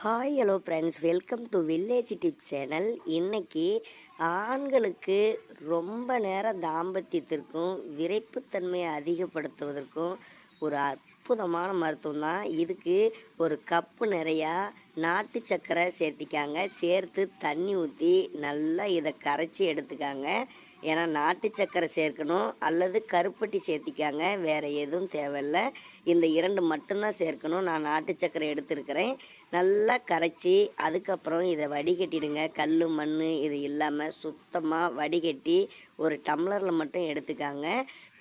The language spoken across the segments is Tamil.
Hi hello friends welcome to village tip channel இன்றைக்கி ஆண்களுக்கு ரொம்ப நேரம் தாம்பத்தியத்திற்கும் விரைப்புத்தன்மையை அதிகப்படுத்துவதற்கும் ஒரு அற்புதமான மருத்துவம் தான் இதுக்கு ஒரு கப்பு நிறையா நாட்டு சக்கரை சேர்த்திக்காங்க. சேர்த்து தண்ணி ஊற்றி நல்லா இதை கரைச்சி எடுத்துக்காங்க. ஏன்னா நாட்டு சக்கரை சேர்க்கணும் அல்லது கருப்பட்டி சேர்த்திக்காங்க. வேறு எதுவும் தேவையில்ல. இந்த இரண்டு மட்டும்தான் சேர்க்கணும். நான் நாட்டு சக்கரை எடுத்திருக்கிறேன். நல்லா கரைச்சி அதுக்கப்புறம் இதை வடிகட்டிடுங்க. கல் மண் இது இல்லாமல் சுத்தமாக வடிகட்டி ஒரு டம்ளரில் மட்டும் எடுத்துக்காங்க.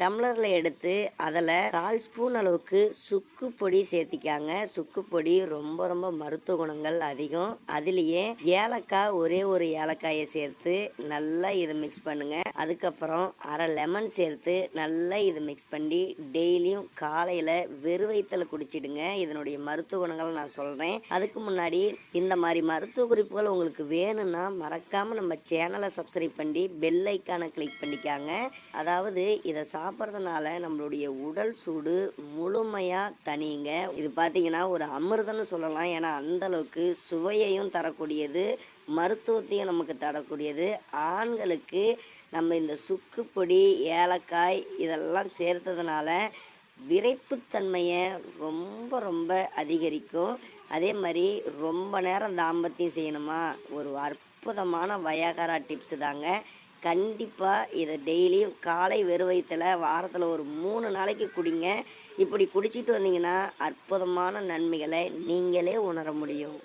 டம்ளரில் எடுத்து அதில் கால் ஸ்பூன் அளவுக்கு சுக்கு பொடி சேர்த்திக்காங்க. சுக்கு பொடி ரொம்ப ரொம்ப மருத்துவ குணங்கள் அதிகம். அதுலேயே ஏலக்காய் ஒரே ஒரு ஏலக்காயை சேர்த்து நல்லா இதை மிக்ஸ் பண்ணுங்க. அதுக்கப்புறம் அரை லெமன் சேர்த்து நல்லா இதை மிக்ஸ் பண்ணி டெய்லியும் காலையில் வெறும் வயிற்றுல குடிச்சிடுங்க. இதனுடைய மருத்துவ குணங்கள் நான் சொல்கிறேன் அதுக்கு முன்னாடி இந்த மாதிரி மருத்துவ குறிப்புகள் உங்களுக்கு வேணும்னா மறக்காமல் நம்ம சேனலை சப்ஸ்கிரைப் பண்ணி பெல் ஐக்கானை கிளிக் பண்ணிக்காங்க. அதாவது இதை சாப்பிட்றதுனால நம்மளுடைய உடல் சூடு முழுமையாக தனியுங்க இது பார்த்தீங்கன்னா ஒரு அமிர்தம்னு சொல்லலாம். ஏன்னா அந்த அளவுக்கு சுவையையும் தரக்கூடியது மருத்துவத்தையும் நமக்கு தரக்கூடியது. ஆண்களுக்கு நம்ம இந்த சுக்கு பொடி ஏலக்காய் இதெல்லாம் சேர்த்ததுனால விரைப்புத்தன்மையை ரொம்ப ரொம்ப அதிகரிக்கும். அதே மாதிரி ரொம்ப நேரம் தாம்பத்தியம் செய்யணுமா? ஒரு அற்புதமான வயாகாரா டிப்ஸு தாங்க. கண்டிப்பாக இதை டெய்லியும் காலை வெறும் வயிற்றுல வாரத்தில் ஒரு மூணு நாளைக்கு குடிங்க. இப்படி குடிச்சிட்டு வந்தீங்கன்னா அற்புதமான நன்மைகளை நீங்களே உணர முடியும்.